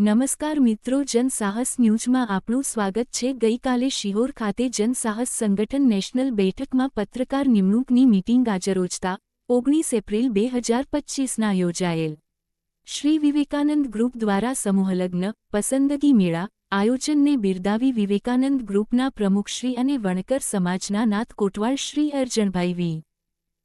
નમસ્કાર મિત્રો જનસાહસ ન્યૂઝમાં આપનું સ્વાગત છે. ગઈકાલે શિહોર ખાતે જનસાહસ સંગઠન નેશનલ બેઠકમાં પત્રકાર નિમણૂકની મીટિંગ આજરોજતા ઓગણીસ એપ્રિલ બે હજાર પચ્ચીસના યોજાયેલ. શ્રી વિવેકાનંદ ગ્રુપ દ્વારા સમૂહલગ્ન પસંદગી મેળા આયોજનને બિરદાવી વિવેકાનંદ ગ્રુપના પ્રમુખશ્રી અને વણકર સમાજના નાથ કોટવાળ શ્રી અર્જણભાઈ વી.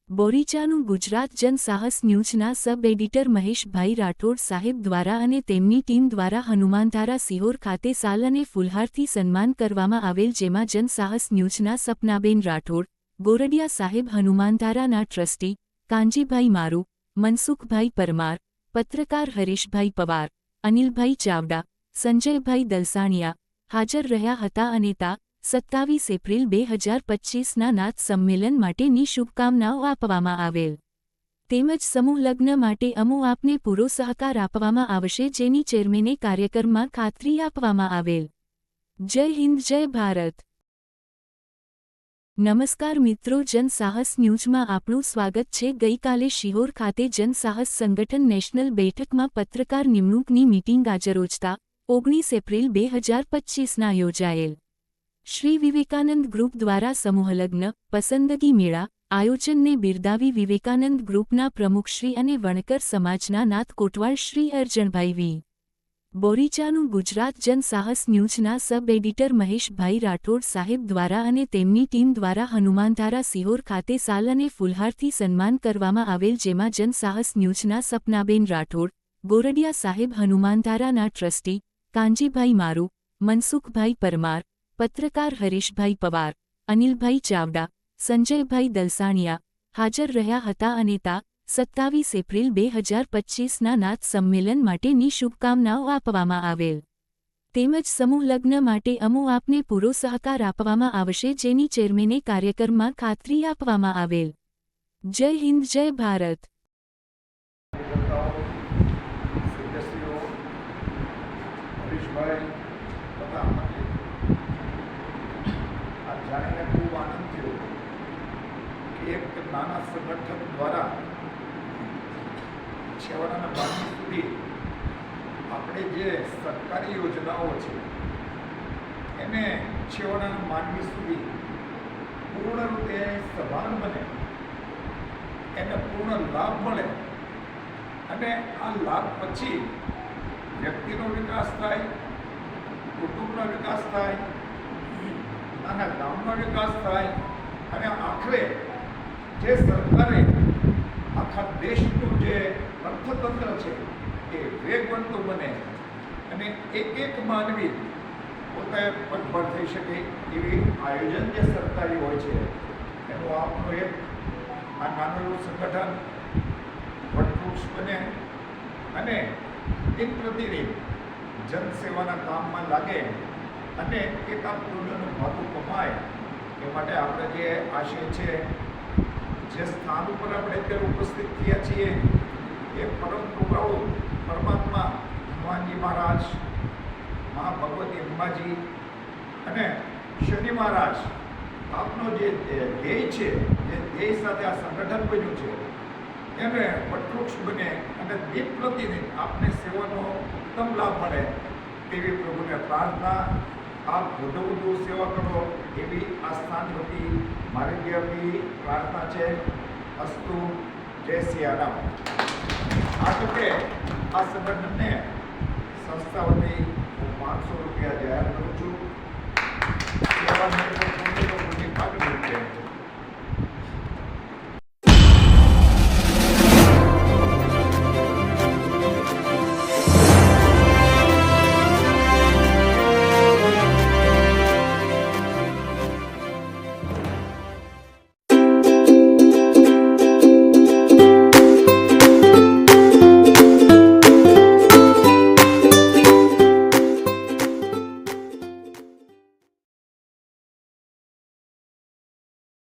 બોરીચાનું ગુજરાત જનસાહસ ન્યૂઝના સબ એડિટર મહેશભાઈ રાઠોડ સાહેબ દ્વારા અને તેમની ટીમ દ્વારા હનુમાનધારા સિહોર ખાતે સાલ અને ફુલહારથી સન્માન કરવામાં આવેલ જેમાં જનસાહસ ન્યૂઝના સપનાબેન રાઠોડ, ગોરડિયા સાહેબ હનુમાનધારાના ટ્રસ્ટી કાંજીભાઈ મારુ, મનસુખભાઈ પરમાર, પત્રકાર હરીશભાઈ પવાર, અનિલભાઈ ચાવડા, સંજયભાઈ દલસાણિયા હાજર રહ્યા હતા અને તા સત્તાવીસ એપ્રિલ બે હજાર પચ્ચીસના નાથ સંમેલન માટેની શુભકામનાઓ આપવામાં આવેલ. તેમજ સમૂહ લગ્ન માટે અમુ આપને પૂરો સહકાર આપવામાં આવશે જેની ચેરમેને કાર્યક્રમમાં ખાતરી આપવામાં આવેલ. જય હિન્દ, જય ભારત. નમસ્કાર મિત્રો જનસાહસ ન્યૂઝમાં આપનું સ્વાગત છે. ગઈકાલે શિહોર ખાતે જનસાહસ સંગઠન નેશનલ બેઠકમાં પત્રકાર નિમણૂકની મીટિંગ આજરોજતા ઓગણીસ એપ્રિલ બે હજાર પચ્ચીસના યોજાયેલ. શ્રી વિવેકાનંદ ગ્રુપ દ્વારા સમૂહલગ્ન, પસંદગી મેળા, આયોજનને બિરદાવી વિવેકાનંદ ગ્રુપના પ્રમુખશ્રી અને વણકર સમાજના નાથ કોટવાળ શ્રી અર્જણભાઈ વી. બોરીચાનું ગુજરાત જનસાહસ ન્યૂઝના સબ એડિટર મહેશભાઈ રાઠોડ સાહેબ દ્વારા અને તેમની ટીમ દ્વારા હનુમાનધારા સિહોર ખાતે સાલ અને ફુલહારથી સન્માન કરવામાં આવેલ જેમાં જનસાહસ ન્યૂઝના સપનાબેન રાઠોડ, ગોરડિયા સાહેબ હનુમાનધારાના ટ્રસ્ટી કાંજીભાઈ મારુ, મનસુખભાઈ પરમાર પત્રકાર હરીશભાઈ પવાર, અનિલભાઈ ચાવડા, સંજયભાઈ દલસાણિયા હાજર રહ્યા હતા અને તા સત્તાવીસ એપ્રિલ બે હજાર પચ્ચીસના નાથ સંમેલન માટેની શુભકામનાઓ આપવામાં આવેલ. તેમજ સમૂહ લગ્ન માટે અમુ આપને પૂરો સહકાર આપવામાં આવશે જેની ચેરમેને કાર્યક્રમમાં ખાતરી આપવામાં આવેલ. જય હિન્દ, જય ભારત. હરીશભાઈ એક નાના સંગઠન દ્વારા છેવાડાના માનવી સુધી આપણે જે સરકારી યોજનાઓ છે, એને છેવાડાના માનવી સુધી પૂર્ણ રૂપે સભાન બને, એને પૂર્ણ લાભ મળે અને આ લાભ પછી વ્યક્તિનો વિકાસ થાય, કુટુંબનો વિકાસ થાય, નાના ગામનો વિકાસ થાય અને આખરે જે સરકારે આખા દેશનું જે અર્થતંત્ર છે એ વેગવંતું બને અને એક એક માનવી પોતે પગભર થઈ શકે એવી આયોજન જે સરકારી હોય છે, એનું આપનું એક આ નાનું એવું સંગઠન વટવૃક્ષ બને અને દિન પ્રતિદિન જનસેવાના કામમાં લાગે અને એક આ પૂર્ણનું ભાતું કમાય એ માટે આપણે જે આશય છે જે સ્થાન ઉપર આપણે અત્યારે ઉપસ્થિત થયા છીએ એ પરમ કૃપાળુ પરમાત્મા હનુમાનજી મહારાજ મા ભગવતી અંબાજી અને શનિ મહારાજ. આપનો જે ધ્યેય છે, જે ધ્યેય સાથે આ સંગઠન બન્યું છે, એને વટવૃક્ષ બને અને દીપ પ્રતિદિન આપને સેવાનો ઉત્તમ લાભ મળે તેવી પ્રભુને પ્રાર્થના આપ વધુ વધુ સેવા કરો એવી આસ્થાન સ્થાન વતી મારી બી પ્રાર્થના છે. અસ્તુ. જય સિયારામ આ તકે આ સંગઠનને સંસ્થા વતી હું પાંચસો